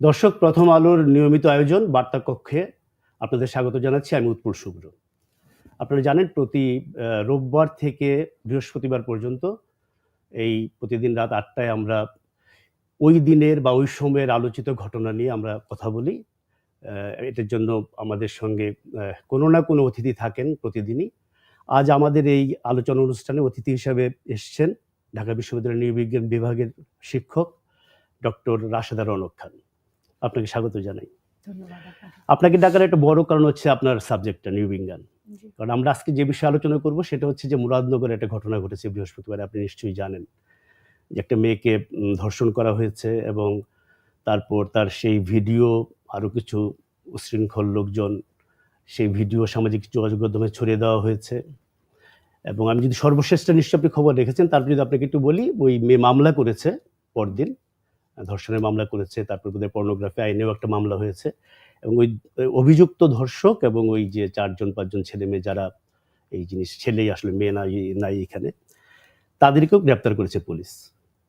দর্শক, প্রথম আলোর নিয়মিত আয়োজন বার্তা কক্ষে আপনাদের স্বাগত জানাচ্ছি। আমি উৎপুর শুভ্র। আপনারা জানেন, প্রতি রোববার থেকে বৃহস্পতিবার পর্যন্ত এই প্রতিদিন রাত আটটায় আমরা ওই দিনের বা ওই সময়ের আলোচিত ঘটনা নিয়ে আমরা কথা বলি। এটার জন্য আমাদের সঙ্গে কোনো না কোনো অতিথি থাকেন প্রতিদিনই। আজ আমাদের এই আলোচনা অনুষ্ঠানে অতিথি হিসাবে এসছেন ঢাকা বিশ্ববিদ্যালয়ের নৃবিজ্ঞান বিভাগের শিক্ষক ডক্টর রাশেদা রনক খান। আপনাকে স্বাগত জানাই। আপনাকে। ডাকার একটা বড় কারণ হচ্ছে আপনার সাবজেক্টটা নিউবিজ্ঞান জি। কারণ আমরা আজকে যে বিষয়ে আলোচনা করব সেটা হচ্ছে যে মুরাদনগরে একটা ঘটনা ঘটেছে বৃহস্পতিবার আপনি নিশ্চয়ই জানেন। যে একটা মেয়েকে ধর্ষণ করা হয়েছে এবং তারপর তার সেই ভিডিও আরও কিছু উশৃঙ্খল লোকজন সেই ভিডিও সামাজিক যোগাযোগ মাধ্যমে ছড়িয়ে দেওয়া হয়েছে। এবং আমি যদি সর্বশেষটা নিশ্চয় আপনি খবর রেখেছেন তারপর যদি আপনাকে একটু বলি ওই মেয়ে মামলা করেছে পরদিন। ধর্ষণের মামলা করেছে তারপর বোধহয় পর্নোগ্রাফি আইনেও একটা মামলা হয়েছে। এবং ওই অভিযুক্ত ধর্ষক এবং ওই যে চারজন পাঁচজন ছেলে মেয়ে যারা এই জিনিস ছেলেই আসলে মেয়ে নাই নাই এখানে তাদেরকেও গ্রেপ্তার করেছে পুলিশ।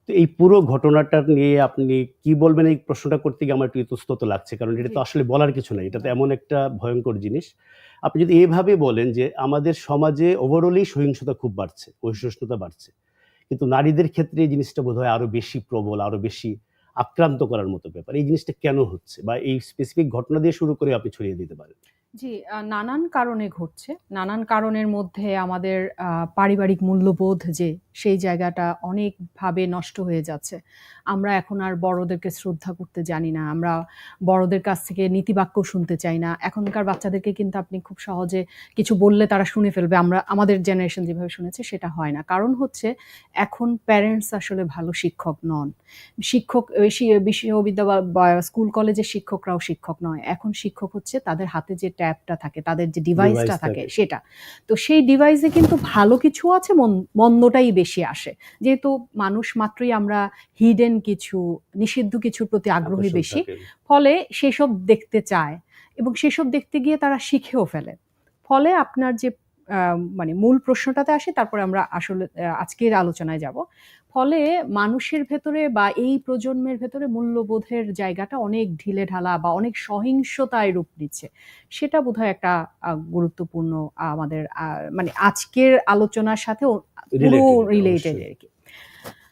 তো এই পুরো ঘটনাটা নিয়ে আপনি কি বলবেন? এই প্রশ্নটা করতে গিয়ে আমার একটু ইতস্তত লাগছে কারণ এটা তো আসলে বলার কিছু নাই এটা তো এমন একটা ভয়ঙ্কর জিনিস। আপনি যদি এভাবে বলেন যে আমাদের সমাজে ওভারঅলই সহিংসতা খুব বাড়ছে অসহিষ্ণুতা বাড়ছে কিন্তু নারীদের ক্ষেত্রে এই জিনিসটা বোধ হয় আরও বেশি প্রবল আরও বেশি আক্রান্ত করার মতো ব্যাপার। এই জিনিসটা কেন হচ্ছে? বা এই স্পেসিফিক ঘটনা দিয়ে শুরু করে আপনি ছড়িয়ে দিতে পারেন। জি নানান কারণে ঘটছে। নানান কারণের মধ্যে আমাদের পারিবারিক মূল্যবোধ যে সেই জায়গাটা অনেকভাবে নষ্ট হয়ে যাচ্ছে। আমরা এখন আর বড়দেরকে শ্রদ্ধা করতে জানি না। আমরা বড়দের কাছ থেকে নীতিবাক্য শুনতে চাই না। এখনকার বাচ্চাদেরকে কিন্তু আপনি খুব সহজে কিছু বললে তারা শুনে ফেলবে। আমরা, আমাদের জেনারেশন যেভাবে শুনেছে সেটা হয় না। কারণ হচ্ছে এখন প্যারেন্টস আসলে ভালো শিক্ষক নন। শিক্ষক বিশ্ববিদ্যালয় বা, স্কুল, কলেজের শিক্ষকরাও শিক্ষক নয়। এখন শিক্ষক হচ্ছে তাদের হাতে যে ট্যাবটা থাকে তাদের যে ডিভাইসটা থাকে। সেটা। তো সেই ডিভাইসে কিন্তু ভালো কিছু আছে মন্দটাই বেশি আসে। যেহেতু মানুষ মাত্রই আমরা হিডেন কিছু নিষিদ্ধ কিছুর প্রতি আগ্রহী বেশি ফলে সেসব দেখতে চায় এবং সেসব দেখতে গিয়ে তারা শিখেও ফেলে। ফলে আপনার যে মানে মূল প্রশ্নটাতে আসি তারপরে আমরা আসলে আজকের আলোচনায় যাব। ফলে মানুষের ভেতরে বা এই প্রজন্মের ভেতরে মূল্যবোধের জায়গাটা অনেক ঢিলে ঢালা বা অনেক সহিংসতায় রূপ নিচ্ছে। সেটা বোধহয় একটা গুরুত্বপূর্ণ আমাদের আহ, মানে আজকের আলোচনার সাথে পুরো রিলেটেড আর কি।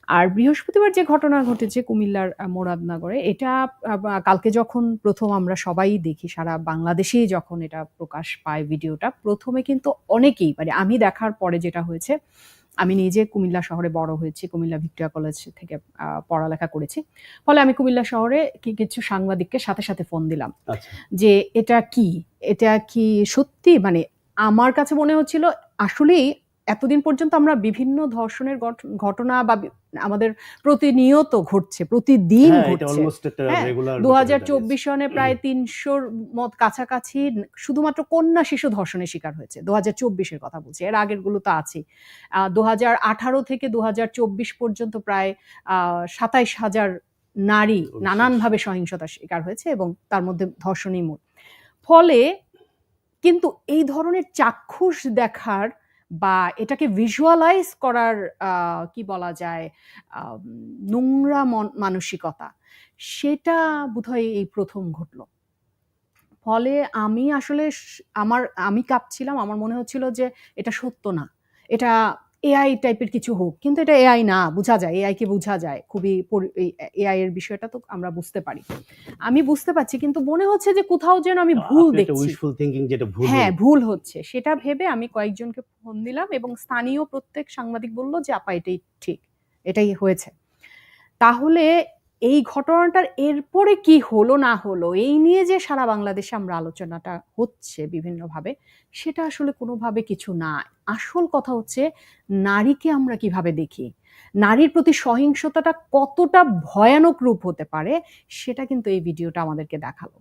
আর বৃহস্পতিবার যে ঘটনা ঘটেছে কুমিল্লার মোরাদনগরে এটা কালকে যখন প্রথম আমরা সবাই দেখি সারা বাংলাদেশেই যখন এটা প্রকাশ পায় ভিডিওটা প্রথমে কিন্তু অনেকেই মানে আমি দেখার পরে যেটা হয়েছে আমি নিজে কুমিল্লা শহরে বড় হয়েছি কুমিল্লা ভিক্টোরিয়া কলেজ থেকে পড়ালেখা করেছি। ফলে আমি কুমিল্লা শহরে কি কিছু সাংবাদিককে সাথে সাথে ফোন দিলাম আচ্ছা। যে এটা কি? এটা কি সত্যি? মানে আমার কাছে মনে হচ্ছিল আসলেই এতদিন পর্যন্ত আমরা বিভিন্ন ধর্ষণের ঘটনা বা আমাদের প্রতিনিয়ত ঘটছে প্রতিদিন হ্যাঁ, ঘটছে। হ্যাঁ, দু হাজার চব্বিশ সনে প্রায় তিনশোর মত কাছাকাছি শুধুমাত্র কন্যা শিশু ধর্ষণের শিকার হয়েছে দু হাজার চব্বিশের কথা বলছি এর আগেরগুলো তো আছে দু হাজার আঠারো থেকে দু হাজার চব্বিশ পর্যন্ত প্রায় সাতাইশ হাজার নারী। নানানভাবে সহিংসতার শিকার হয়েছে এবং তার মধ্যে ধর্ষণই মূল ফলে কিন্তু এই ধরনের চাক্ষুষ দেখার বা এটাকে ভিজুয়ালাইজ করার কি বলা যায় নোংরা মানসিকতা, সেটা বোধহয় এই প্রথম ঘটলো। ফলে আমি আসলে আমার, আমি কাঁপছিলাম, আমার মনে হচ্ছিল যে এটা সত্য না। এটা এআই টাইপের কিছু হোক কিন্তু এটা এআই না বোঝা যায় এআইকে বোঝা যায় খুবই এআই এর বিষয়টা তো আমরা বুঝতে পারি। আমি বুঝতে পারছি কিন্তু মনে হচ্ছে যে কোথাও যেন আমি ভুল দেখছি। হ্যাঁ ভুল হচ্ছে সেটা ভেবে আমি কয়েকজনকে ফোন দিলাম এবং স্থানীয় প্রত্যেক সাংবাদিক বলল যে আপা এটাই ঠিক এটাই হয়েছে। তাহলে এই ঘটনাটার এরপরে কি হলো, না হলো, এই নিয়ে যে সারা বাংলাদেশে আমরা আলোচনাটা হচ্ছে বিভিন্নভাবে, সেটা আসলে কোনোভাবে কিছু না। আসল কথা হচ্ছে, নারীকে আমরা কীভাবে দেখি? নারীর প্রতি সহিংসতাটা কতটা ভয়ানক রূপ হতে পারে, সেটা কিন্তু এই ভিডিওটা আমাদেরকে দেখাল।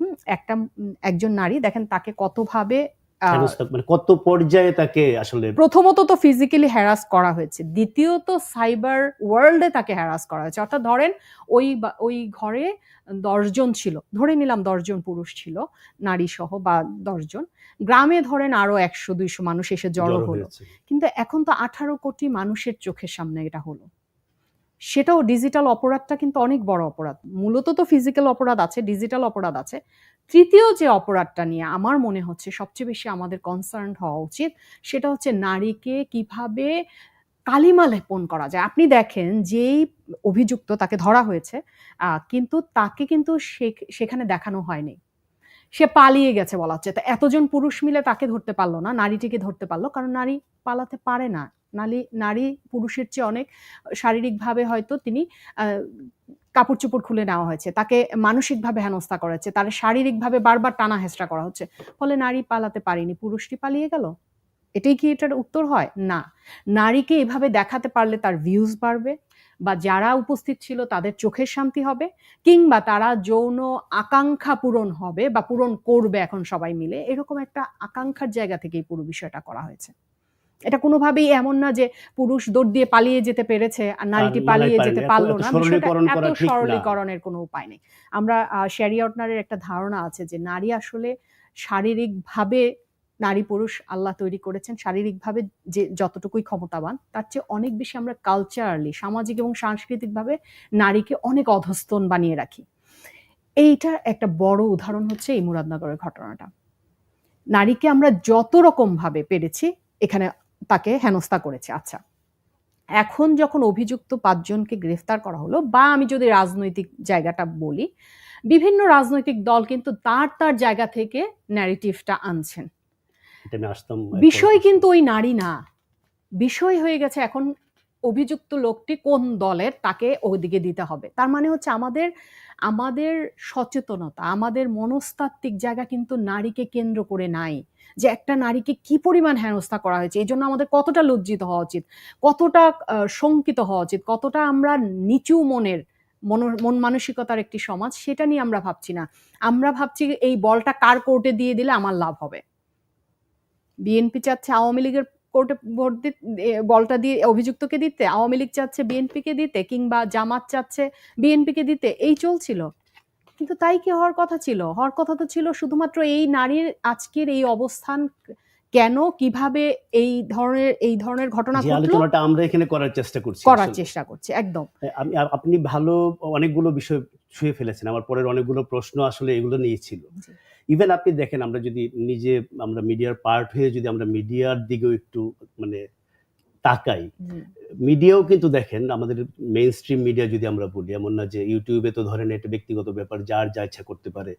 হুম, একটা, একজন নারী, দেখেন তাকে কতভাবে মানে কত পর্যায়ে তাকে আসলে প্রথমত তো ফিজিক্যালি হ্যারাস করা হয়েছে। দ্বিতীয়ত সাইবার ওয়ার্ল্ডে তাকে হ্যারাস করা হয়েছে। অর্থাৎ ধরেন ওই ওই ঘরে দশজন ছিল। ধরে নিলাম দশজন পুরুষ ছিল নারী সহ বা দশজন। গ্রামে ধরেন আরও একশো দুইশো মানুষ এসে জড়ো জড়ো হলো। কিন্তু এখন তো আঠারো কোটি মানুষের চোখের সামনে এটা হলো। সেটাও ডিজিটাল অপরাধটা কিন্তু অনেক বড় অপরাধ। মূলত তো ফিজিক্যাল অপরাধ আছে ডিজিটাল অপরাধ আছে। তৃতীয় যে অপরাধটা নিয়ে আমার মনে হচ্ছে সবচেয়ে বেশি আমাদের কনসার্ন হওয়া উচিত, সেটা হচ্ছে নারীকে কীভাবে কালিমা লেপন করা যায়। আপনি দেখেন যেই অভিযুক্ত তাকে ধরা হয়েছে কিন্তু তাকে কিন্তু সেখানে দেখানো হয়নি। সে পালিয়ে গেছে বলা হচ্ছে। তা এতজন পুরুষ মিলে তাকে ধরতে পারল না, নারীটিকে ধরতে পারল, কারণ নারী পালাতে পারে না। নারী নারী পুরুষের চেয়ে অনেক, শারীরিকভাবে হয়তো তিনি কাপড় চোপড় খুলে নেওয়া হয়েছে। তাকে মানসিকভাবে হেনস্থা করা হচ্ছে তার শারীরিকভাবে বারবার টানা হেঁচড়া করা হচ্ছে। ফলে নারী পালাতে পারেনি। পুরুষটি পালিয়ে গেল? এটাই কি এটার উত্তর হয়? না। নারীকে এভাবে দেখাতে পারলে তার ভিউজ বাড়বে বা যারা উপস্থিত ছিল তাদের চোখের শান্তি হবে কিংবা তারা যৌন আকাঙ্ক্ষা পূরণ হবে বা পূরণ করবে এখন সবাই মিলে। এরকম একটা আকাঙ্ক্ষার জায়গা থেকেই পুরো বিষয়টা করা হয়েছে। এটা কোনোভাবেই এমন না যে পুরুষ দৌড় দিয়ে পালিয়ে যেতে পেরেছে আর নারীটি পালিয়ে যেতে পারল না। এত। সরলীকরণের কোনো উপায় নেই। আমরা শেরি আউটনারের একটা ধারণা আছে যে নারী আসলে শারীরিকভাবে নারী পুরুষ আল্লাহ তৈরি করেছেন। শারীরিকভাবে যে যতটুকুই ক্ষমতাবান তার চেয়ে অনেক বেশি আমরা কালচারালি সামাজিক এবং সাংস্কৃতিকভাবে নারীকে অনেক অধস্তন বানিয়ে রাখি। এইটার একটা বড় উদাহরণ হচ্ছে এই মুরাদনগরের ঘটনাটা। নারীকে আমরা যত রকম ভাবে পেরেছি এখানে তাকে হেনস্থা করেছে আচ্ছা। এখন যখন অভিযুক্ত পাঁচজনকে গ্রেফতার করা হলো বা আমি যদি রাজনৈতিক জায়গাটা বলি বিভিন্ন রাজনৈতিক দল কিন্তু তার তার জায়গা থেকে ন্যারেটিভটা আনছেন। বিষয় কিন্তু ওই নারী না। বিষয় হয়ে গেছে এখন অভিযুক্ত লোকটি কোন দলের তাকে ওদিকে দিতে হবে। তার মানে হচ্ছে আমাদের আমাদের সচেতনতা, আমাদের মনস্তাত্ত্বিক জায়গা কিন্তু নারীকে কেন্দ্র করে নাই যে একটা নারীকে কি পরিমাণ হেনস্থা করা হয়েছে। এই জন্য আমাদের কতটা লজ্জিত হওয়া উচিত, কতটা শঙ্কিত হওয়া উচিত, কতটা আমরা নিচু মনের, মন মন মানসিকতার একটি সমাজ সেটা নিয়ে আমরা ভাবছি না। আমরা ভাবছি এই বলটা কার কোর্টে দিয়ে দিলে আমার লাভ হবে। বিএনপি চাচ্ছে আওয়ামী লীগের কোর্টে ভোট দিতে বলটা দিয়ে অভিযুক্তকে দিতে আওয়ামী লীগ চাচ্ছে বিএনপিকে দিতে কিংবা জামাত চাচ্ছে বিএনপিকে দিতে এই চলছিল। কিন্তু তাই কি হওয়ার কথা ছিল? হওয়ার কথা তো ছিল শুধুমাত্র এই নারীর আজকের এই অবস্থান কেন কীভাবে এই ধরনের এই ধরনের ঘটনা ঘটলো? আলোচনাটা আমরা এখানে করার চেষ্টা করছি করার চেষ্টা করছি একদম। আমি আপনি ভালো অনেকগুলো বিষয় ছুঁয়ে ফেলেছেন। আমার পরের অনেকগুলো প্রশ্ন আসলে এগুলো নিয়ে ছিল। জি। ইভেন আপনি দেখেন আমরা যদি নিজে আমরা মিডিয়ার পার্ট হয়ে যদি আমরা মিডিয়ার দিকেও একটু মানে তাকাই মিডিয়াও কিন্তু দেখেন আমাদের মেইন স্ট্রিম মিডিয়া যদি আমরা বলি এমন না যে ইউটিউবে তো ধরেন এটা ব্যক্তিগত ব্যাপার যার যা ইচ্ছা করতে পারে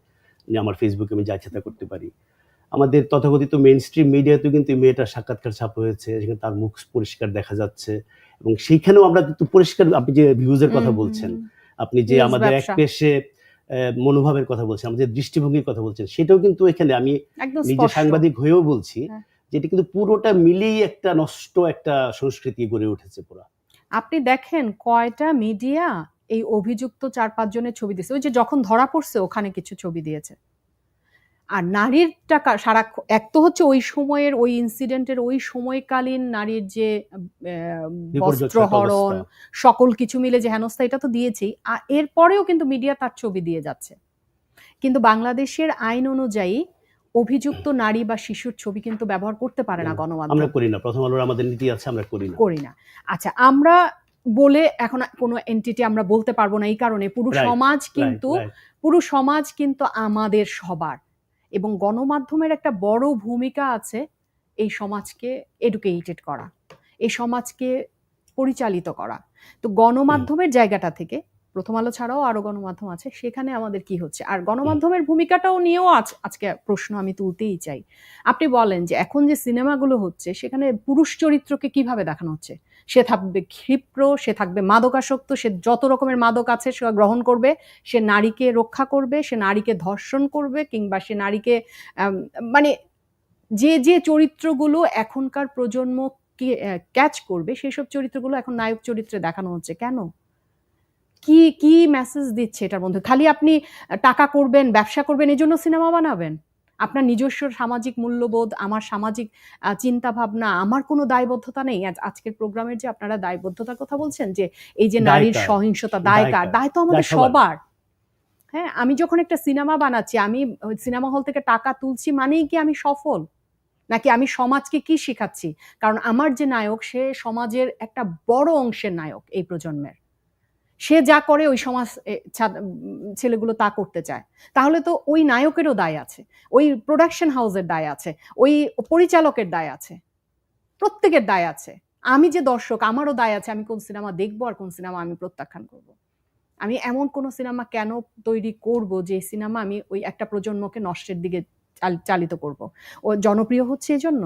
যে আমার ফেসবুকে আমি যা ইচ্ছা তা করতে পারি। আমাদের তথাকথিত মেইন স্ট্রিম মিডিয়াতেও কিন্তু মেয়েটার সাক্ষাৎকার ছাপ হয়েছে সেখানে তার মুখ পরিষ্কার দেখা যাচ্ছে এবং সেইখানেও আমরা কিন্তু পরিষ্কার আপনি যে ভিউজের কথা বলছেন আপনি যে আমাদের এক পেশে মনোভাবের কথা বলছেন আমাদের দৃষ্টিভঙ্গির কথা বলছেন সেটাও কিন্তু এখানে আমি নিজে সাংবাদিক হয়েও বলছি যেটা যে এটা কিন্তু পুরোটা মিলেই একটা নষ্ট একটা সংস্কৃতি গড়ে উঠেছে পুরো। আপনি দেখেন কয়টা মিডিয়া এই অভিযুক্ত চার পাঁচ জনের ছবি দিয়েছে ওই যে যখন ধরা পড়ছে ওখানে কিছু ছবি দিয়েছে। আর নারীর টাকা সারা এক তো হচ্ছে ওই সময়ের ওই ইনসিডেন্টের ওই সময়কালীন নারীর যে বস্ত্রহরণ সকল কিছু মিলে যে হেনস্থা এটা তো দিয়েছেই আর এরপরেও কিন্তু মিডিয়া তার ছবি দিয়ে যাচ্ছে। কিন্তু বাংলাদেশের আইন অনুযায়ী অভিযুক্ত নারী বা শিশুর ছবি কিন্তু ব্যবহার করতে পারে না গণমাধ্যম। আমরা করি না। প্রথম আলোর আমাদের নীতি আছে আমরা করি না। করি না। আচ্ছা আমরা বলে এখন কোনো এন্টিটি আমরা বলতে পারব না এই কারণে। পুরো সমাজ কিন্তু. পুরো সমাজ কিন্তু আমাদের সবার। এবং গণমাধ্যমের একটা বড় ভূমিকা আছে এই সমাজকে এডুকেটেড করা এই সমাজকে পরিচালিত করা। তো গণমাধ্যমের জায়গাটা থেকে প্রথম আলো ছাড়াও আরও গণমাধ্যম আছে সেখানে আমাদের কি হচ্ছে? আর গণমাধ্যমের ভূমিকাটাও নিয়েও আজ আজকে প্রশ্ন আমি তুলতেই চাই। আপনি বলেন যে এখন যে সিনেমাগুলো হচ্ছে সেখানে পুরুষ চরিত্রকে কীভাবে দেখানো হচ্ছে? সে থাকবে ক্ষিপ্র, সে থাকবে মাদকাসক্ত, সে যত রকমের মাদক আছে সে গ্রহণ করবে। সে নারীকে রক্ষা করবে, সে নারীকে ধর্ষণ করবে কিংবা সে নারীকে মানে যে যে চরিত্রগুলো এখনকার প্রজন্ম ক্যাচ করবে, সেসব চরিত্রগুলো এখন নায়ক চরিত্রে দেখানো হচ্ছে। কেন? কি কি মেসেজ দিচ্ছে এটার মধ্যে? খালি আপনি টাকা করবেন, ব্যবসা করবেন এই জন্য সিনেমা বানাবেন? আপনার নিজস্ব সামাজিক মূল্যবোধ আমার সামাজিক চিন্তা ভাবনা আমার কোনো দায়বদ্ধতা নেই। আজ আজকের প্রোগ্রামের যে আপনারা দায়বদ্ধতার কথা বলছেন যে এই যে নারীর সহিংসতা দায় দায় কার কার? দায় তো আমাদের। সবার। হ্যাঁ আমি যখন একটা সিনেমা বানাচ্ছি আমি সিনেমা হল থেকে টাকা তুলছি মানেই কি আমি সফল? নাকি আমি সমাজকে কি শেখাচ্ছি? কারণ আমার যে নায়ক সে সমাজের একটা বড় অংশের নায়ক এই প্রজন্মের। সে যা করে ওই সমাজ ছেলেগুলো তা করতে চায়। তাহলে তো ওই নায়কেরও দায় আছে, ওই প্রোডাকশন হাউসের দায় আছে, ওই পরিচালকের দায় আছে, প্রত্যেকের দায় আছে। আমি যে দর্শক, আমারও দায় আছে আমি কোন সিনেমা দেখব আর কোন সিনেমা আমি প্রত্যাখ্যান করব। আমি এমন কোন সিনেমা কেন তৈরি করব যে সিনেমা আমি ওই একটা প্রজন্মকে নষ্টের দিকে চালিত করব? ও জনপ্রিয় হচ্ছে এজন্য?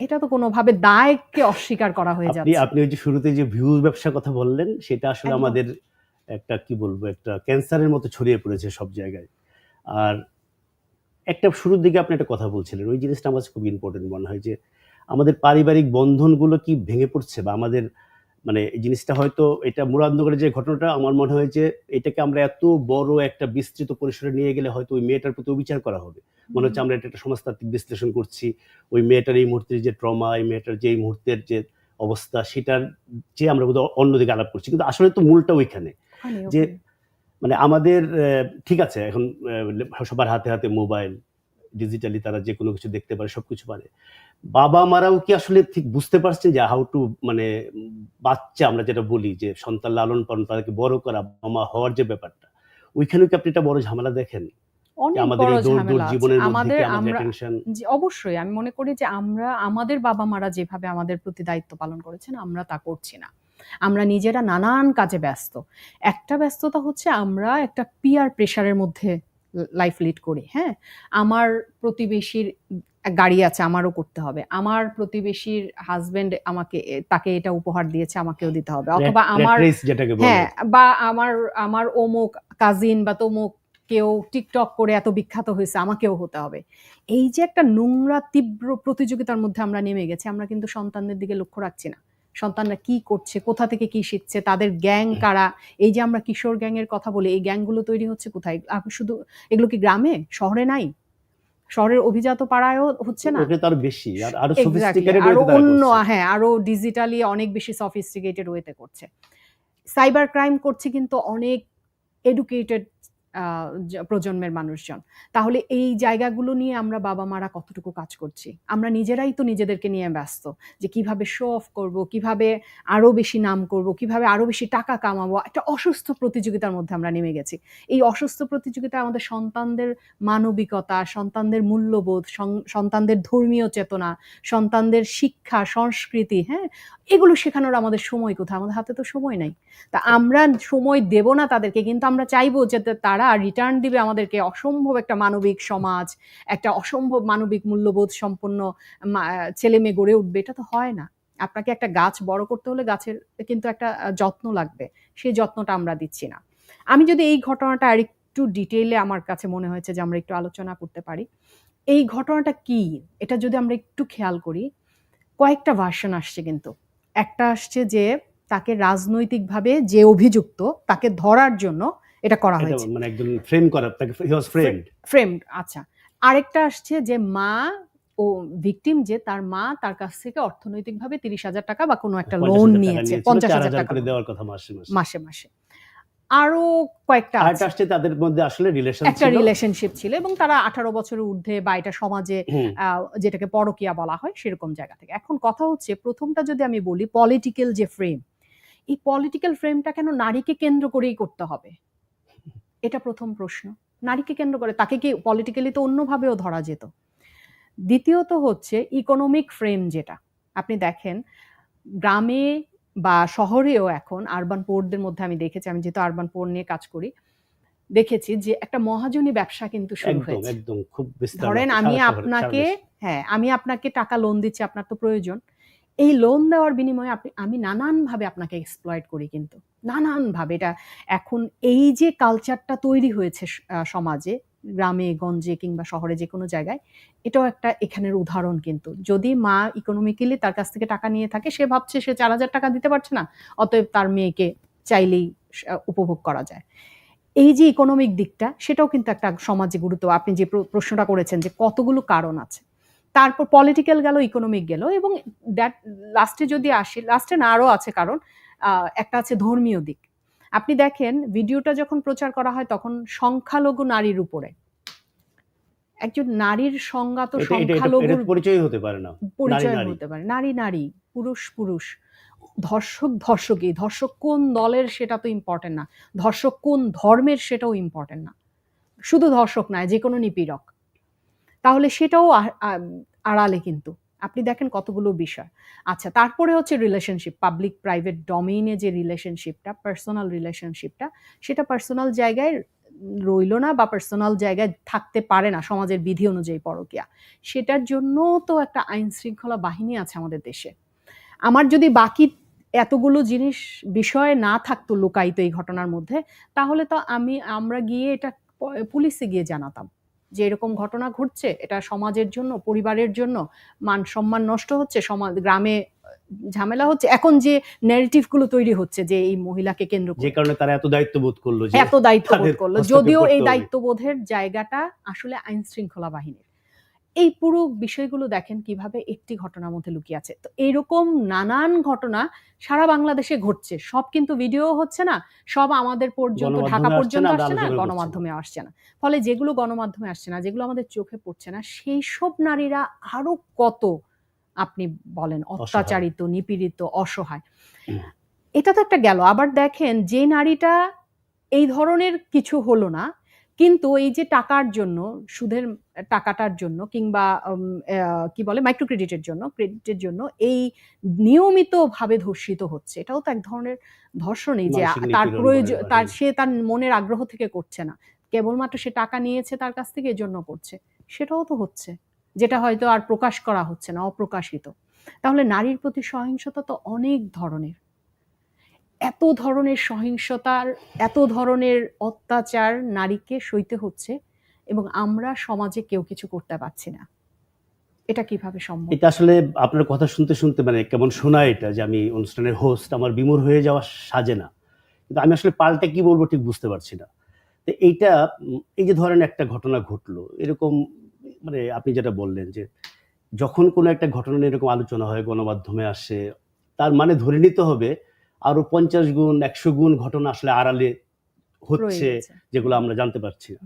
এটা তো কোনোভাবে দায়কে অস্বীকার করা হয়ে যাচ্ছে। আপনি ওই যে শুরুতে যে ভিউজ ব্যবসার কথা বললেন সেটা আসলে আমাদের একটা কি বলব একটা ক্যান্সারের মতো ছড়িয়ে পড়েছে সব জায়গায়। আর একটা শুরুর দিকে আপনি একটা কথা বলছিলেন ওই জিনিসটা আমার খুব ইম্পর্টেন্ট মনে হয় যে আমাদের পারিবারিক বন্ধনগুলো কি ভেঙে পড়ছে বা আমাদের মানে এই জিনিসটা হয়তো এটা মুরাদনগরের যে ঘটনাটা আমার মনে হয় যে এটাকে আমরা এত বড় একটা বিস্তৃত পরিসরে নিয়ে গেলে হয়তো ওই মেয়েটার প্রতি অবিচার করা হবে। মনে হচ্ছে আমরা এটা একটা সমাজতাত্ত্বিক বিশ্লেষণ করছি। ওই মেয়েটার এই মুহূর্তের যে ট্রমা এই মেয়েটার যে এই মুহূর্তের যে অবস্থা সেটার যে আমরা বোধহয় অন্যদিকে আলাপ করছি। কিন্তু আসলে তো মূলটা ওইখানে যে মানে আমাদের ঠিক আছে এখন সবার হাতে হাতে মোবাইল ডিজিটালি তারা যে কোনো কিছু দেখতে পারে সবকিছু পারে। বাবা মারাও কি আসলে ঠিক বুঝতে পারছে যে হাউ টু মানে বাচ্চা আমরা যেটা বলি যে সন্তান লালন পালন তাদেরকে বড় করা মামা হওয়ার যে ব্যাপারটা ওইখানেও কি আপনি একটা বড় ঝামেলা দেখেন? আমাদের। জীবনের মধ্যে আমাদের টেনশন অবশ্যই। আমি মনে করি যে আমরা আমাদের বাবা মারা যেভাবে আমাদের প্রতি দায়িত্ব পালন করেছেন আমরা তা করছি না। আমরা নিজেরা নানান কাজে ব্যস্ত। একটা ব্যস্ততা হচ্ছে আমরা একটা পিয়ার প্রেশারের মধ্যে লাইফ লিড করি হ্যাঁ? আমার প্রতিবেশীর গাড়ি আছে আমারও করতে হবে। আমার প্রতিবেশীর হাজবেন্ড আমাকে তাকে এটা উপহার দিয়েছে আমাকেও দিতে হবে। অথবা আমার হ্যাঁ বা আমার আমার অমুক কাজিন বা তমুক কেউ টিকটক করে এত বিখ্যাত হয়েছে আমাকেও হতে হবে। এই যে একটা নোংরা তীব্র প্রতিযোগিতার মধ্যে আমরা নেমে গেছি আমরা কিন্তু সন্তানদের দিকে লক্ষ্য রাখছি না। সন্তানরা কি করছে কোথা থেকে কি শিখছে তাদের গ্যাং কারা? এই যে আমরা কিশোর গ্যাংয়ের কথা বলি এই গ্যাংগুলো তৈরি হচ্ছে কোথায়? শুধু এগুলো কি গ্রামে? শহরে নাই? শহরের অভিজাত পাড়ায়ও হচ্ছে না? ওটা তো আরও বেশি আর আরও সফিস্টিকেটেড আরও অন্য হ্যাঁ আরও ডিজিটালি অনেক বেশি সফিস্টিকেটেড ওয়েতে করছে। সাইবার ক্রাইম করছে কিন্তু অনেক এডুকেটেড প্রজন্মের মানুষজন। তাহলে এই জায়গাগুলো নিয়ে আমরা বাবা মারা কতটুকু কাজ করছি? আমরা নিজেরাই তো নিজেদেরকে নিয়ে ব্যস্ত যে কীভাবে শো অফ করব, কীভাবে আরও বেশি নাম করব, কীভাবে আরও বেশি টাকা কামাবো। একটা অসুস্থ প্রতিযোগিতার মধ্যে আমরা নেমে গেছি। এই অসুস্থ প্রতিযোগিতা আমাদের সন্তানদের মানবিকতা, সন্তানদের মূল্যবোধ সন্তানদের ধর্মীয় চেতনা, সন্তানদের শিক্ষা, সংস্কৃতি হ্যাঁ? এগুলো শেখানোর আমাদের সময় কোথায়? আমাদের হাতে তো সময় নাই। তা আমরা সময় দেব না তাদেরকে, কিন্তু আমরা চাইব যে তারা রিটার্ন দিবে আমাদেরকে অসম্ভব একটা মানবিক সমাজ, একটা অসম্ভব মানবিক মূল্যবোধ সম্পন্ন ছেলে মেয়ে গড়ে উঠবে। এটা তো হয় না। আপনাকে একটা গাছ বড় করতে হলে গাছের কিন্তু একটা যত্ন লাগবে। সেই যত্নটা আমরা দিচ্ছি না। আমি যদি এই ঘটনাটা আর একটু ডিটেইলে আমার কাছে মনে হয়েছে যে আমরা একটু আলোচনা করতে পারি। এই ঘটনাটা কি? এটা যদি আমরা একটু খেয়াল করি, কয়েকটা ভার্সন আসছে কিন্তু। একটা আসছে যে তাকে রাজনৈতিকভাবে যে অভিযুক্ত তাকে ধরার জন্য এটা করা হয়েছে। মানে একজন ফ্রেম করা তাকে হি ওয়াজ ফ্রেমড ফ্রেমড আচ্ছা। আরেকটা আসছে যে মা ও ভিকটিম যে তার মা তার কাছ থেকে অর্থনৈতিকভাবে তিরিশ হাজার টাকা বা কোনো একটা লোন নিয়েছে পঞ্চাশ হাজার টাকা দেওয়ার কথা মাসে মাসে। মাসে মাসে। আরও কয়েকটা আরেকটা আছে। আসছে তাদের মধ্যে আসলে রিলেশন একটা রিলেশনশিপ ছিল এবং তারা আঠারো বছরের ঊর্ধ্বে বা এটা সমাজে যেটাকে পরকিয়া বলা হয় সেরকম জায়গা থেকে। এখন কথা হচ্ছে প্রথমটা যদি আমি বলি পলিটিক্যাল যে ফ্রেম এই পলিটিক্যাল ফ্রেমটা কেন নারীকে কেন্দ্র করেই করতে হবে? এটা প্রথম প্রশ্ন। নারীকে কেন্দ্র করে তাকে কি পলিটিক্যালি তো অন্যভাবেও ধরা যেত? দ্বিতীয়ত হচ্ছে ইকোনমিক ফ্রেম যেটা। আপনি দেখেন গ্রামে বা শহরেও এখন আরবান পোর্টদের মধ্যে আমি দেখেছি আমি যেহেতু আরবান পোর্ট নিয়ে কাজ করি দেখেছি যে একটা মহাজনী ব্যবসা কিন্তু শুরু হয়েছে। একদম খুব ধরেন আমি আপনাকে হ্যাঁ আমি আপনাকে টাকা লোন দিচ্ছি আপনার তো প্রয়োজন। এই লোন দেওয়ার বিনিময়ে আপনি আমি নানানভাবে আপনাকে এক্সপ্লয়েট করি কিন্তু। নানানভাবে এটা এখন এই যে কালচারটা তৈরি হয়েছে সমাজে গ্রামে, গঞ্জে কিংবা শহরে যে কোনো জায়গায়, এটাও একটা এখানের উদাহরণ কিন্তু। যদি মা ইকোনমিক্যালি তার কাছ থেকে টাকা নিয়ে থাকে, সে ভাবছে সে চার হাজার টাকা দিতে পারছে না, অতএব তার মেয়েকে চাইলেই উপভোগ করা যায়। এই যে ইকোনমিক দিকটা, সেটাও কিন্তু একটা সমাজে গুরুত্ব। আপনি যে প্রশ্নটা করেছেন যে কতগুলো কারণ আছে। তারপর পলিটিক্যাল গেল ইকোনমিক গেল এবং দ্যাট লাস্টে যদি আসি লাস্টে না আরও আছে কারণ একটা আছে ধর্মীয় দিক। আপনি দেখেন ভিডিওটা যখন প্রচার করা হয় তখন সংখ্যালঘু নারীর উপরে। একজন নারীর সংজ্ঞা তো সংখ্যালঘুর পরিচয় হতে পারে না। পরিচয় নারী। হতে পারে। নারী নারী পুরুষ পুরুষ। ধর্ষক ধর্ষকই। ধর্ষক কোন দলের সেটা তো ইম্পর্টেন্ট না। ধর্ষক কোন ধর্মের সেটাও ইম্পর্টেন্ট না। শুধু ধর্ষক নয় যে কোনো নিপীড়ক। তাহলে সেটাও আড়ালে কিন্তু। আপনি দেখেন কতগুলো বিষয়। আচ্ছা তারপরে হচ্ছে রিলেশনশিপ পাবলিক প্রাইভেট ডোমেইনে যে রিলেশনশিপটা পার্সোনাল রিলেশনশিপটা সেটা পার্সোনাল জায়গায় রইল না বা পার্সোনাল জায়গায় থাকতে পারে না সমাজের বিধি অনুযায়ী পরকিয়া। সেটার জন্য তো একটা আইন শৃঙ্খলা বাহিনী আছে আমাদের দেশে। আমার যদি বাকি এতগুলো জিনিস, বিষয় না থাকতো লুকায়িত এই ঘটনার মধ্যে, তাহলে তো আমি, আমরা গিয়ে এটা পুলিশে গিয়ে জানাতাম। যে এরকম ঘটনা ঘটছে এটা সমাজের জন্য পরিবারের জন্য মান সম্মান নষ্ট হচ্ছে সমাজ গ্রামে ঝামেলা হচ্ছে। এখন যে ন্যারেটিভগুলো তৈরি হচ্ছে যে এই মহিলাকে কেন্দ্র যে কারণে তারা এত দায়িত্ববোধ করল এত দায়িত্ববোধ বোধ করল। যদিও এই দায়িত্ব দায়িত্ববোধের জায়গাটা আসলে আইন শৃঙ্খলা বাহিনীর। এই পুরো বিষয়গুলো দেখেন কীভাবে একটি ঘটনার মধ্যে লুকিয়ে আছে। তো এইরকম নানান ঘটনা সারা বাংলাদেশে ঘটছে। সব কিন্তু ভিডিও হচ্ছে না সব আমাদের পর্যন্ত ঢাকা পর্যন্ত আসছে না। গণমাধ্যমে আসছে না। ফলে যেগুলো গণমাধ্যমে আসছে না যেগুলো আমাদের চোখে পড়ছে না সেই সব নারীরা আরও কত আপনি বলেন অত্যাচারিত নিপীড়িত অসহায়। এটা তো একটা গেল। আবার দেখেন যে নারীটা এই ধরনের কিছু হলো না কিন্তু এই যে টাকার জন্য সুদের টাকাটার জন্য কিংবা কি বলে মাইক্রো ক্রেডিটের জন্য ক্রেডিটের জন্য এই নিয়মিত ভাবে ধর্ষিত হচ্ছে এটাও তো এক ধরনের ধর্ষণই যে তার প্রয়োজন তার। সে তার মনের আগ্রহ থেকে করছে না। কেবলমাত্র সে টাকা নিয়েছে তার কাছ থেকে এজন্য করছে সেটাও তো হচ্ছে যেটা হয়তো আর প্রকাশ করা হচ্ছে না অপ্রকাশিত। তাহলে নারীর প্রতি সহিংসতা তো অনেক ধরনের। এত ধরনের সহিংসতার, এত ধরনের অত্যাচার নারীকে সইতে হচ্ছে এবং আমরা সমাজে কেউ কিছু করতে পারছি না। এটা কীভাবে সম্ভব? এটা আসলে আপনার কথা শুনতে শুনতে মানে কেমন শোনায় এটা যে আমি অনুষ্ঠানের হোস্ট আমার বিমূর হয়ে যাওয়া সাজে না। কিন্তু আমি আসলে পাল্টে কি বলব ঠিক বুঝতে পারছি না। তো এইটা, এই যে ধরেন একটা ঘটনা ঘটলো, এরকম মানে আপনি যেটা বললেন যে যখন কোনো একটা ঘটনা নিয়ে এরকম আলোচনা হয়, গণমাধ্যমে আসে, তার মানে ধরে নিতে হবে আরও পঞ্চাশ গুণ একশো গুণ ঘটনা আসলে আড়ালে হচ্ছে যেগুলো আমরা জানতে পারছি না।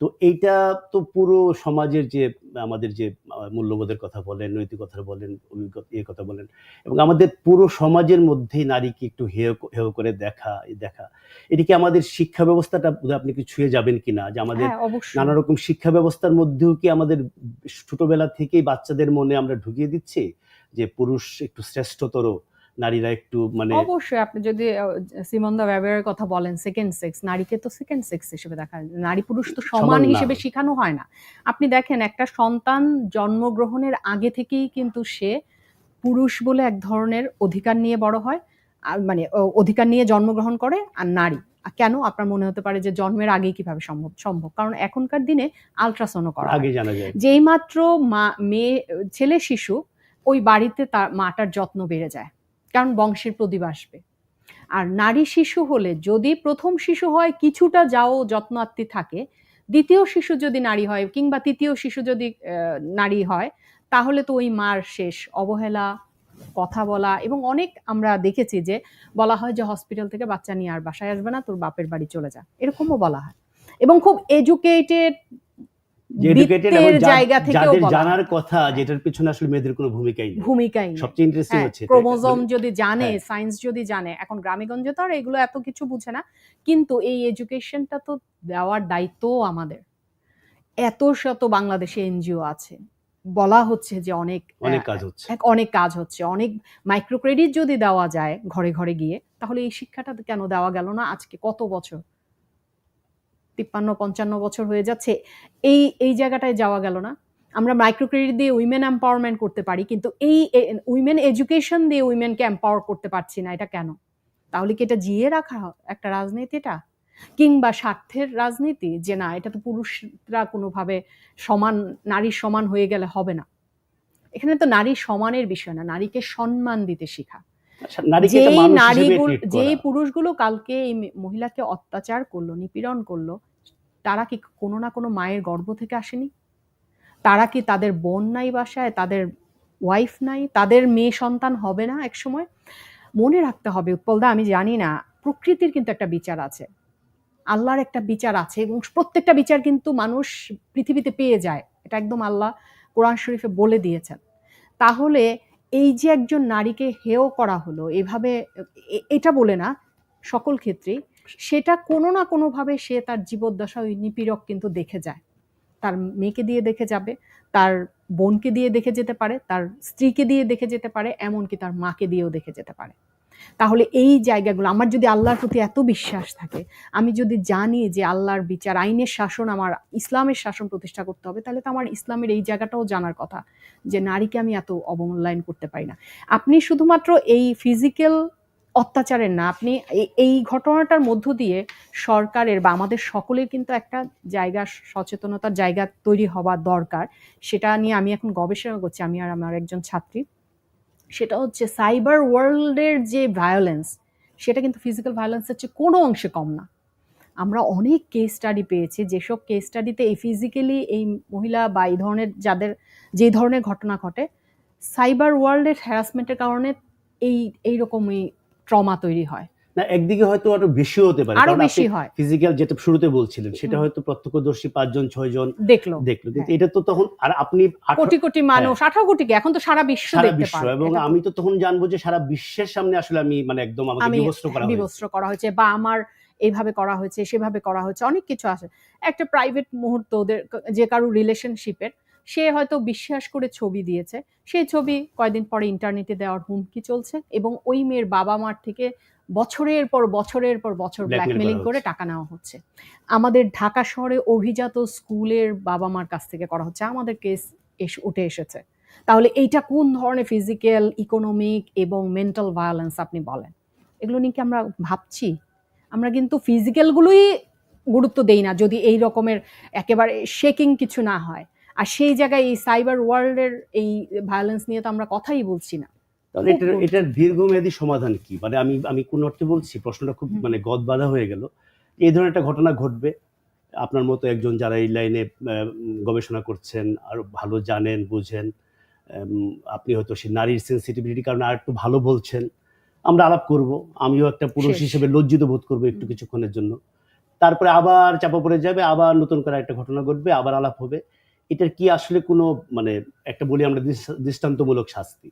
তো এইটা তো পুরো সমাজের যে আমাদের যে মূল্যবোধের কথা বলেন নৈতিকতা বলেন অভিজ্ঞতা এর কথা বলেন এবং আমাদের পুরো সমাজের মধ্যেই নারীকে একটু হেয় হেয় করে দেখা দেখা এটিকে আমাদের শিক্ষা ব্যবস্থাটা আপনি কি ছুঁয়ে যাবেন কিনা? যে আমাদের হ্যাঁ নানা রকম শিক্ষা ব্যবস্থার মধ্যেও কি আমাদের ছোটবেলা থেকেই বাচ্চাদের মনে আমরা ঢুকিয়ে দিচ্ছি? যে পুরুষ একটু শ্রেষ্ঠতর নারীরা একটু মানে অবশ্যই আপনি যদি সিমন্দা ব্যবহারের কথা বলেন সেকেন্ড সেক্স নারীকে তো সেকেন্ড সেক্স হিসেবে দেখা। নারী পুরুষ তো সমান হিসেবে শেখানো হয় না। আপনি দেখেন একটা সন্তান জন্মগ্রহণের আগে থেকেই কিন্তু সে পুরুষ বলে এক ধরনের অধিকার নিয়ে বড় হয় মানে অধিকার নিয়ে জন্মগ্রহণ করে আর নারী। কেন? আপনার মনে হতে পারে যে জন্মের আগেই কীভাবে সম্ভব সম্ভব। কারণ এখনকার দিনে আলট্রাসাউন্ড করা। আগে জানা যায়। যেই মাত্র মা মেয়ে ছেলে শিশু ওই বাড়িতে তার মাটার যত্ন বেড়ে যায়। কারণ বংশের প্রদীপ আসবে। আর নারী শিশু হলে যদি প্রথম শিশু হয়, কিছুটা যাও যত্নার্থী থাকে। দ্বিতীয় শিশু যদি নারী হয় কিংবা তৃতীয় শিশু যদি নারী হয়, তাহলে তো ওই মার শেষ। অবহেলা, কথা বলা এবং অনেক আমরা দেখেছি যে বলা হয় যে হসপিটাল থেকে বাচ্চা নিয়ে আর বাসায় আসবে না, তোর বাপের বাড়ি চলে যা। এরকমও বলা হয়। এবং খুব এডুকেটেড যে এবং জায়গা যাদের জানার হয়। কথা যেটার পিছনে আসলে মেয়েদের কোনো ভূমিকাই নেই। ভূমিকাই নেই। সবচেয়ে ইন্টারেস্টিং হচ্ছে ক্রোমোজোম মানে- যদি জানে হ্যাঁ। সায়েন্স যদি জানে এখন গ্রামেগঞ্জে তো আর এগুলো এত কিছু বুঝে না। কিন্তু এই এডুকেশনটা তো দেওয়ার দায়িত্বও আমাদের। এত শত বাংলাদেশে এনজিও আছে। বলা হচ্ছে যে অনেক অনেক কাজ হচ্ছে। অনেক কাজ হচ্ছে। অনেক মাইক্রো ক্রেডিট যদি দেওয়া যায় ঘরে ঘরে গিয়ে তাহলে এই শিক্ষাটা কেন দেওয়া গেল না? আজকে কত বছর? তিপ্পান্ন, পঞ্চান্ন বছর হয়ে যাচ্ছে, এই এই জায়গাটায় যাওয়া গেল না। আমরা মাইক্রো ক্রেডিট দিয়ে উইমেন এম্পাওয়ারমেন্ট করতে পারি, কিন্তু এই উইমেন এডুকেশন দিয়ে উইমেনকে এম্পাওয়ার করতে পারছি না, এটা কেন? তাহলে কি এটা জিয়ে রাখা একটা রাজনীতি এটা? কিংবা স্বার্থের রাজনীতি? যে না, এটা তো পুরুষরা কোনোভাবে সমান নারীর সমান হয়ে গেলে হবে না। এখানে তো নারী সমানের বিষয় না, নারীকে সম্মান দিতে শেখা। যেই নারীগুলো যেই পুরুষগুলো কালকে এই মহিলাকে অত্যাচার করল নিপীড়ন করল তারা কি কোনো না কোনো মায়ের গর্ভ থেকে আসেনি? তারা কি তাদের বোন নাই বাসায় তাদের ওয়াইফ নাই তাদের মেয়ে সন্তান হবে না এক সময় মনে রাখতে হবে উৎপলদা আমি জানি না প্রকৃতির কিন্তু একটা বিচার আছে। আল্লাহর একটা বিচার আছে এবং প্রত্যেকটা বিচার কিন্তু মানুষ পৃথিবীতে পেয়ে যায়। এটা একদম আল্লাহ কোরআন শরীফে বলে দিয়েছেন। তাহলে এই যে একজন নারীকে হেয় করা হলো, এভাবে এটা বলে না, সকল ক্ষেত্রেই সেটা কোনো না কোনোভাবে সে তার জীবদ্দশা ওই নিপীড়ক কিন্তু দেখে যায়। তার মেয়েকে দিয়ে দেখে যাবে, তার বোনকে দিয়ে দেখে যেতে পারে, তার স্ত্রীকে দিয়ে দেখে যেতে পারে, এমনকি তার মাকে দিয়েও দেখে যেতে পারে। তাহলে এই জায়গাগুলো, আমার যদি আল্লাহর প্রতি এত বিশ্বাস থাকে, আমি যদি জানি যে আল্লাহর বিচার, আইনের শাসন আমার, ইসলামের শাসন প্রতিষ্ঠা করতে হবে, তাহলে তো আমার ইসলামের এই জায়গাটাও জানার কথা, যে নারীকে আমি এত অবমূল্যায়ন করতে পারি না। আপনি শুধুমাত্র এই ফিজিক্যাল অত্যাচারের না, আপনি এই- ঘটনাটার মধ্য দিয়ে সরকারের বা আমাদের সকলের কিন্তু একটা জায়গা, সচেতনতার জায়গা তৈরি হওয়া দরকার, সেটা নিয়ে আমি এখন গবেষণা করছি, আমি আর আমার একজন ছাত্রী। সেটা হচ্ছে সাইবার ওয়ার্ল্ডের যে ভায়োলেন্স সেটা কিন্তু ফিজিক্যাল ভায়োলেন্সের হচ্ছে কোনো অংশে কম না। আমরা অনেক কেস স্টাডি পেয়েছি, যেসব কেস স্টাডিতে এই ফিজিক্যালি এই মহিলা বা এই ধরনের যাদের, যে ধরনের ঘটনা ঘটে, সাইবার ওয়ার্ল্ডের হ্যারাসমেন্টের কারণে এই, এইরকমই ট্রমা তৈরি হয়। না একদিকে হয়তো আরও বেশিও হতে পারে আরও বেশি হয়। ফিজিক্যাল যেটা শুরুতে বলছিলেন সেটা হয়তো প্রত্যক্ষদর্শী পাঁচজন ছয়জন দেখল। দেখল। কিন্তু হ্যাঁ। এটা তো তখন আর আপনি কোটি কোটি মানুষ আঠারো কোটি এখন তো সারা বিশ্ব সারা দেখতে বিশ্ব পারে এবং আমি তো তখন জানব যে সারা বিশ্বের সামনে আসলে আমি মানে একদম আমাকে বিবস্ত্র করা হয়েছে। বিবস্ত্র করা হয়েছে বা আমার এইভাবে করা হয়েছে সেভাবে করা হয়েছে অনেক কিছু আছে। একটা প্রাইভেট মুহূর্ত ওদের যে কারও রিলেশনশিপের সে হয়তো বিশ্বাস করে ছবি দিয়েছে। সেই ছবি কয়দিন পরে ইন্টারনেটে দেওয়ার হুমকি চলছে এবং ওই মেয়ের বাবা মার থেকে বছরের পর বছরের পর বছর ব্ল্যাকমেলিং করে টাকা নেওয়া হচ্ছে। আমাদের ঢাকা শহরে অভিজাত স্কুলের বাবা মার কাছ থেকে করা হচ্ছে। আমাদের কেস এসে উঠে এসেছে। তাহলে এইটা কোন ধরনের ফিজিক্যাল ইকোনমিক এবং মেন্টাল ভায়োলেন্স আপনি বলেন? এগুলো নিয়ে কি আমরা ভাবছি? আমরা কিন্তু ফিজিক্যালগুলোই গুরুত্ব দেই না যদি এই রকমের একেবারে শেকিং কিছু না হয়। আর সেই জায়গায় এই সাইবার ওয়ার্ল্ডের এই ভায়োলেন্স নিয়ে তো আমরা কথাই বলছি না। তাহলে এটার এটার দীর্ঘমেয়াদী সমাধান কি? মানে আমি আমি কোন অর্থে বলছি? প্রশ্নটা খুব মানে গদ বাধা হয়ে গেল। এই ধরনের একটা ঘটনা ঘটবে। আপনার মতো একজন যারা এই লাইনে গবেষণা করছেন আর ভালো জানেন বুঝেন আপনি হয়তো সেই নারীর সেন্সিটিভিটি কারণে আর একটু ভালো বলছেন আমরা আলাপ করব। আমিও একটা পুরুষ হিসেবে লজ্জিত বোধ করব একটু কিছুক্ষণের জন্য। তারপরে আবার চাপা পড়ে যাবে আবার নতুন করে একটা ঘটনা ঘটবে আবার আলাপ হবে। এটার কি আসলে কোনো মানে একটা বলি আমরা দৃষ্টান্তমূলক শাস্তি?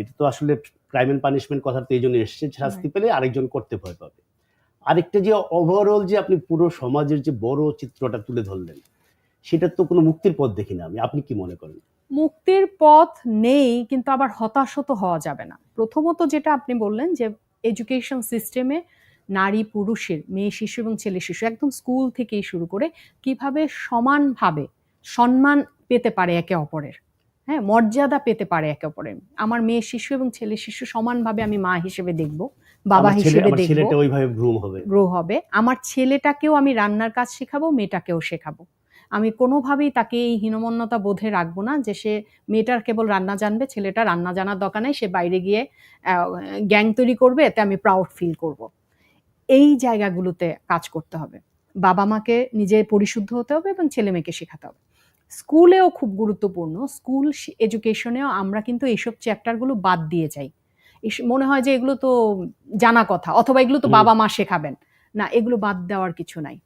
এটা তো আসলে ক্রাইম এন্ড পানিশমেন্ট কথা তো এই জন্য এসছে শাস্তি পেলে আরেকজন করতে ভয় পাবে। আরেকটা যে ওভারঅল যে আপনি পুরো সমাজের যে বড় চিত্রটা তুলে ধরলেন সেটা তো কোনো মুক্তির পথ দেখি না আমি। আপনি কি মনে করেন? মুক্তির পথ নেই কিন্তু আবার হতাশত হওয়া যাবে না। প্রথমত যেটা আপনি বললেন যে এডুকেশন সিস্টেমে নারী পুরুষের মেয়ে শিশু এবং ছেলে শিশু একদম স্কুল থেকেই শুরু করে কীভাবে সমানভাবে সম্মান পেতে পারে একে অপরের। হ্যাঁ মর্যাদা পেতে পারে একে অপরের। আমার মেয়ে শিশু এবং ছেলে শিশু সমানভাবে আমি মা হিসেবে দেখব বাবা হিসেবে আমার দেখব। ওইভাবে গ্রুম হবে। গ্রো হবে। আমার ছেলেটাকেও আমি রান্নার কাজ শেখাবো মেয়েটাকেও শেখাবো। আমি কোনোভাবেই তাকে এই হীনমন্যতা বোধে রাখব না যে সে মেয়েটার কেবল রান্না জানবে ছেলেটা রান্না জানার দরকার নেই সে বাইরে গিয়ে গ্যাং তৈরি করবে এতে আমি প্রাউড ফিল করব। এই জায়গাগুলোতে কাজ করতে হবে। বাবা মাকে নিজে পরিশুদ্ধ হতে হবে এবং ছেলে মেয়েকে শেখাতে হবে। স্কুলেও খুব গুরুত্বপূর্ণ স্কুল এডুকেশনেও আমরা কিন্তু এইসব চ্যাপ্টারগুলো বাদ দিয়ে যাই। মনে হয় যে এগুলো তো জানা কথা অথবা এগুলো তো বাবা মা শেখাবেন। না এগুলো বাদ দেওয়ার কিছু নাই।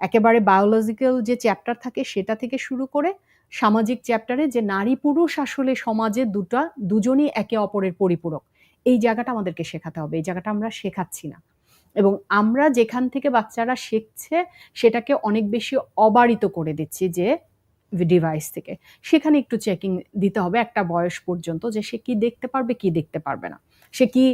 একেবারে বায়োলজিক্যাল যে চ্যাপ্টার থাকে সেটা থেকে শুরু করে সামাজিক চ্যাপ্টারে যে নারী পুরুষ আসলে সমাজে দুটা দুজনই একে অপরের পরিপূরক। এই জায়গাটা আমাদেরকে শেখাতে হবে এই জায়গাটা আমরা শেখাচ্ছি না। এবং আমরা যেখান থেকে বাচ্চারা শিখছে সেটাকে অনেক বেশি অবারিত করে দিচ্ছি যে ডিভাইস থেকে। সেখানে একটু চেকিং দিতে হবে একটা বয়স পর্যন্ত যে সে কি দেখতে পারবে কি দেখতে পারবে না। সে কি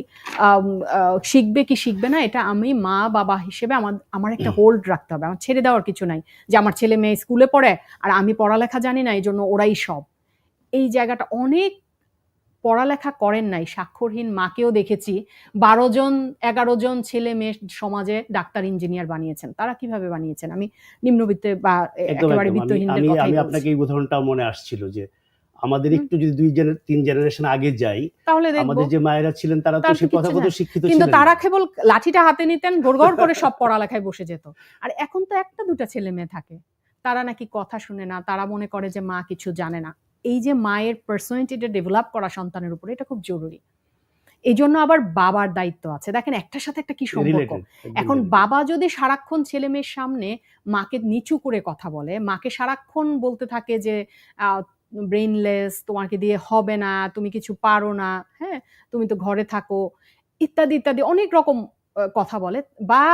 শিখবে কি শিখবে না এটা আমি মা বাবা হিসেবে আমার আমার একটা হোল্ড রাখতে হবে। আমার ছেড়ে দেওয়ার কিছু নাই যে আমার ছেলে মেয়ে স্কুলে পড়ে আর আমি পড়ালেখা জানি না এই জন্য ওরাই সব। এই জায়গাটা অনেক পড়ালেখা করেন নাই স্বাক্ষরহীন মাকেও দেখেছি। বারো জন এগারো জন ছেলে মেয়ে সমাজে ডাক্তার ইঞ্জিনিয়ার বানিয়েছেন। তারা কীভাবে বানিয়েছেন? আমি নিম্নবিত্তে বা একেবারে। আমি বিত্তহীনদের। আপনাকে এই উদাহরণটা মনে আসছিল যে আমাদের একটু যদি দুই তিন জেনারেশন আগে যাই তাহলে আমাদের যে মায়েরা ছিলেন তারা তো তার সে তো কিচ্ছু কথাগত শিক্ষিত কিন্তু তারা কেবল লাঠিটা হাতে নিতেন ঘোরঘর করে সব পড়ালেখায় বসে যেত। আর এখন তো একটা দুটা ছেলে মেয়ে থাকে। তারা নাকি কথা শুনে না তারা মনে করে যে মা কিছু জানে না। এই যে মায়ের পার্সোনালিটিটা ডেভেলপ করা সন্তানের উপরে এটা খুব জরুরি। এই জন্য আবার বাবার দায়িত্ব আছে। দেখেন একটার সাথে একটা কি সম্পর্ক? এখন বাবা যদি সারাক্ষণ ছেলে মেয়ের সামনে মাকে নিচু করে কথা বলে মাকে সারাক্ষণ বলতে থাকে যে আহ, ব্রেইনলেস তোমাকে দিয়ে হবে না তুমি কিছু পারো না হ্যাঁ? তুমি তো ঘরে থাকো। ইত্যাদি ইত্যাদি অনেক রকম কথা বলে। বা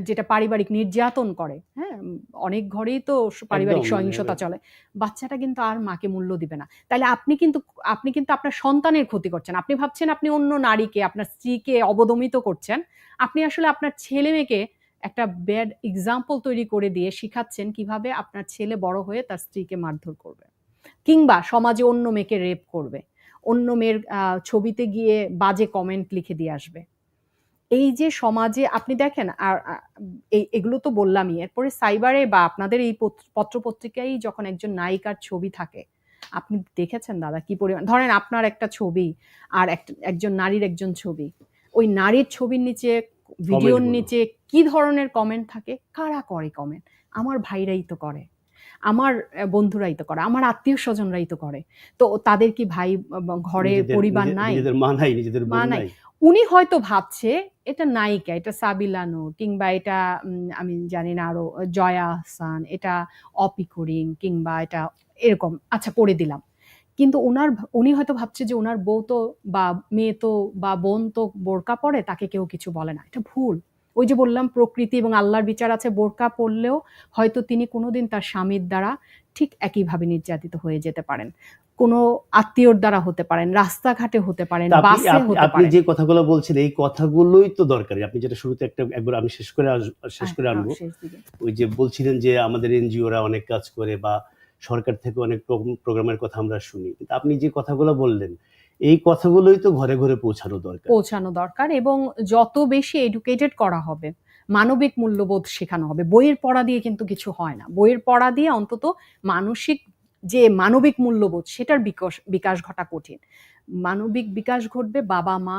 যেটা পারিবারিক নির্যাতন করে হ্যাঁ? অনেক ঘরেই তো পারিবারিক সহিংসতা চলে। বাচ্চাটা কিন্তু আর মাকে মূল্য দিবে না। তাহলে আপনি কিন্তু আপনি কিন্তু আপনার সন্তানের ক্ষতি করছেন। আপনি ভাবছেন আপনি অন্য নারীকে আপনার স্ত্রীকে অবদমিত করছেন। আপনি আসলে আপনার ছেলে মেয়েকে একটা ব্যাড এক্সাম্পল তৈরি করে দিয়ে শিখাচ্ছেন কীভাবে আপনার ছেলে বড় হয়ে তার স্ত্রীকে মারধর করবে। কিংবা সমাজে অন্য মেয়েকে রেপ করবে। অন্য মেয়ের আহ, ছবিতে গিয়ে বাজে কমেন্ট লিখে দিয়ে আসবে। এই যে সমাজে আপনি দেখেন আর এই এগুলো তো বললামই এরপরে সাইবারে বা আপনাদের এই পত্র পত্রিকায় যখন একজন নায়িকার ছবি থাকে আপনি দেখেছেন দাদা কি পরিমাণ ধরেন আপনার একটা ছবি আর একজন নারীর একজন ছবি ওই নারীর ছবির নিচে ভিডিওর নিচে কি ধরনের কমেন্ট থাকে? কারা করে কমেন্ট আমার ভাইরাই তো করে। আমার বন্ধুরাই তো করে আমার আত্মীয় স্বজনরাই তো করে। তো তাদের কি ভাই ঘরে পরিবার নাই? মা নাই নিজেদের মা নাই। নাই। উনি হয়তো ভাবছে এটা নায়িকা এটা সাবিলা নূর কিংবা এটা আমি জানি না আরও জয়া আহসান এটা অপি করিম কিংবা এটা এরকম আচ্ছা পড়ে দিলাম। কিন্তু ওনার উনি হয়তো ভাবছে যে ওনার বউ তো বা মেয়ে তো বা বোন তো বোরকা পরে তাকে কেউ কিছু বলে না। এটা ভুল। ওই যে বললাম প্রকৃতি এবং আল্লাহর বিচার আছে বোরকা পরলেও হয়তো তিনি কোনোদিন তার স্বামীর দ্বারা ঠিক একইভাবে নির্যাতিত হয়ে যেতে পারেন। কোনো আত্মীয়র দ্বারা হতে পারেন রাস্তাঘাটে হতে পারেন বাসে হতে আপনি যে কথাগুলো বলছেন এই কথাগুলোই তো দরকারি। আপনি যেটা শুরুতে একটা একবার আমি শেষ করে শেষ করে হ্যাঁ, আনব। ওই যে বলছিলেন যে আমাদের এনজিওরা অনেক কাজ করে বা সরকার থেকে অনেক প্রোগ্রামের কথা আমরা শুনি। কিন্তু আপনি যে কথাগুলো বললেন এই কথাগুলোই তো ঘরে ঘরে পৌঁছানো দরকার। পৌঁছানো দরকার এবং যত বেশি এডুকেটেড করা হবে, মানবিক মূল্যবোধ শেখানো হবে, বইয়ের পড়া দিয়ে কিন্তু কিছু হয় না। বইয়ের পড়া দিয়ে অন্তত মানসিক যে মানবিক মূল্যবোধ, সেটার বিকাশ বিকাশ ঘটা কঠিন। মানবিক বিকাশ ঘটবে বাবা মা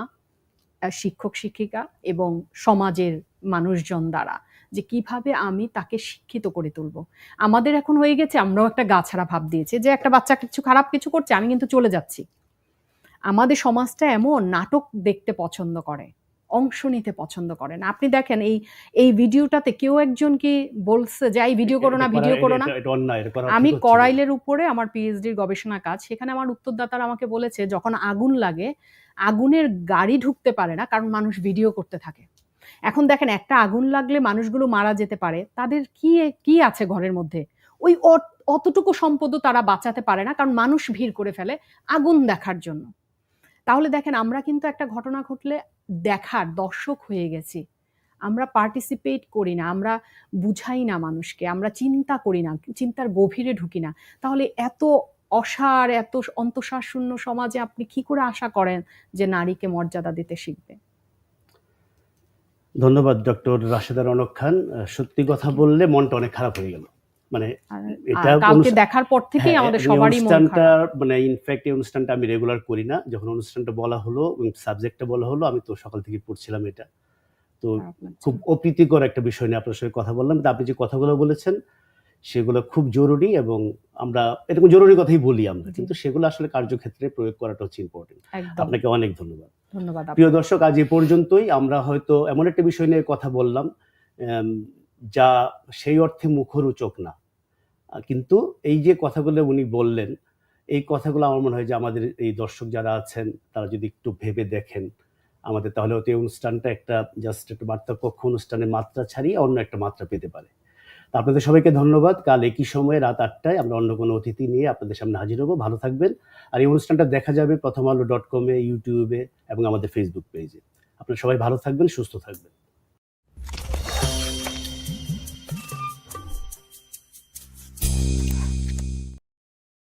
শিক্ষক শিক্ষিকা এবং সমাজের মানুষজন দ্বারা, যে কীভাবে আমি তাকে শিক্ষিত করে তুলব। আমাদের এখন হয়ে গেছে, আমরাও একটা গাছাড়া ভাব দিয়েছি যে একটা বাচ্চা কিছু খারাপ কিছু করছে, আমি কিন্তু চলে যাচ্ছি। আমাদের সমাজটা এমন নাটক দেখতে পছন্দ করে অংশ নিতে পছন্দ করে না। আপনি দেখেন এই এই ভিডিওটাতে কেউ একজন কি বলছে যে এই ভিডিও করো না ভিডিও করো না। আমি করাইলের উপরে আমার পিএইচডির গবেষণা কাজ সেখানে আমার উত্তরদাতারা আমাকে বলেছে যখন আগুন লাগে আগুনের গাড়ি ঢুকতে পারে না কারণ মানুষ ভিডিও করতে থাকে। এখন দেখেন একটা আগুন লাগলে মানুষগুলো মারা যেতে পারে তাদের কি কি আছে ঘরের মধ্যে? ওই অত- অতটুকু সম্পদও তারা বাঁচাতে পারে না কারণ মানুষ ভিড় করে ফেলে আগুন দেখার জন্য। তাহলে দেখেন আমরা কিন্তু একটা ঘটনা ঘটলে দেখার দর্শক হয়ে গেছি। আমরা পার্টিসিপেট করি না, আমরা বুঝাই না মানুষকে, আমরা চিন্তা করি না, চিন্তার গভীরে ঢুকি না। তাহলে এত অসার, এত অন্তঃসার শূন্য সমাজে আপনি কি করে আশা করেন যে নারীকে মর্যাদা দিতে শিখবে? ধন্যবাদ ডক্টর রাশেদা রনক খান। সত্যি কথা বললে মনটা অনেক খারাপ হয়ে গেল। মানে এটা কালকে দেখার পর থেকেই হ্যাঁ, আমাদের সবারই মন অনুষ্ঠানটা মানে ইনফ্যাক্ট এই অনুষ্ঠানটা আমি রেগুলার করি না। যখন অনুষ্ঠানটা বলা হলো সাবজেক্টটা বলা হলো আমি তো সকাল থেকে পড়ছিলাম এটা। তো খুব অপ্রীতিকর একটা বিষয় নিয়ে আপনার সঙ্গে কথা বললাম। আপনি যে কথাগুলো বলেছেন সেগুলো খুব জরুরি এবং আমরা এরকম জরুরি কথাই বলি আমরা। কিন্তু সেগুলো আসলে কার্যক্ষেত্রে প্রয়োগ করাটা হচ্ছে ইম্পর্টেন্ট আপনাকে অনেক ধন্যবাদ। ধন্যবাদ প্রিয় দর্শক আজ এ পর্যন্তই। আমরা হয়তো এমন একটা বিষয় নিয়ে কথা বললাম যা সেই অর্থে মুখরোচক না। কিন্তু এই যে কথাগুলো উনি বললেন, এই কথাগুলো আমার মনে হয় যে আমাদের এই দর্শক যারা আছেন, তারা যদি একটু ভেবে দেখেন, আমাদের তাহলে হয়তো এই অনুষ্ঠানটা একটা জাস্ট একটা বার্তা কক্ষ অনুষ্ঠানের মাত্রা ছাড়িয়ে অন্য একটা মাত্রা পেতে পারে। তা আপনাদের সবাইকে ধন্যবাদ। কাল একই সময়ে রাত আটটায় আমরা অন্য কোনো অতিথি নিয়ে আপনাদের সামনে হাজির হব। ভালো থাকবেন। আর এই অনুষ্ঠানটা দেখা যাবে প্রথম আলো ডট কমে ইউটিউবে এবং আমাদের ফেসবুক পেজে আপনারা সবাই ভালো থাকবেন, সুস্থ থাকবেন।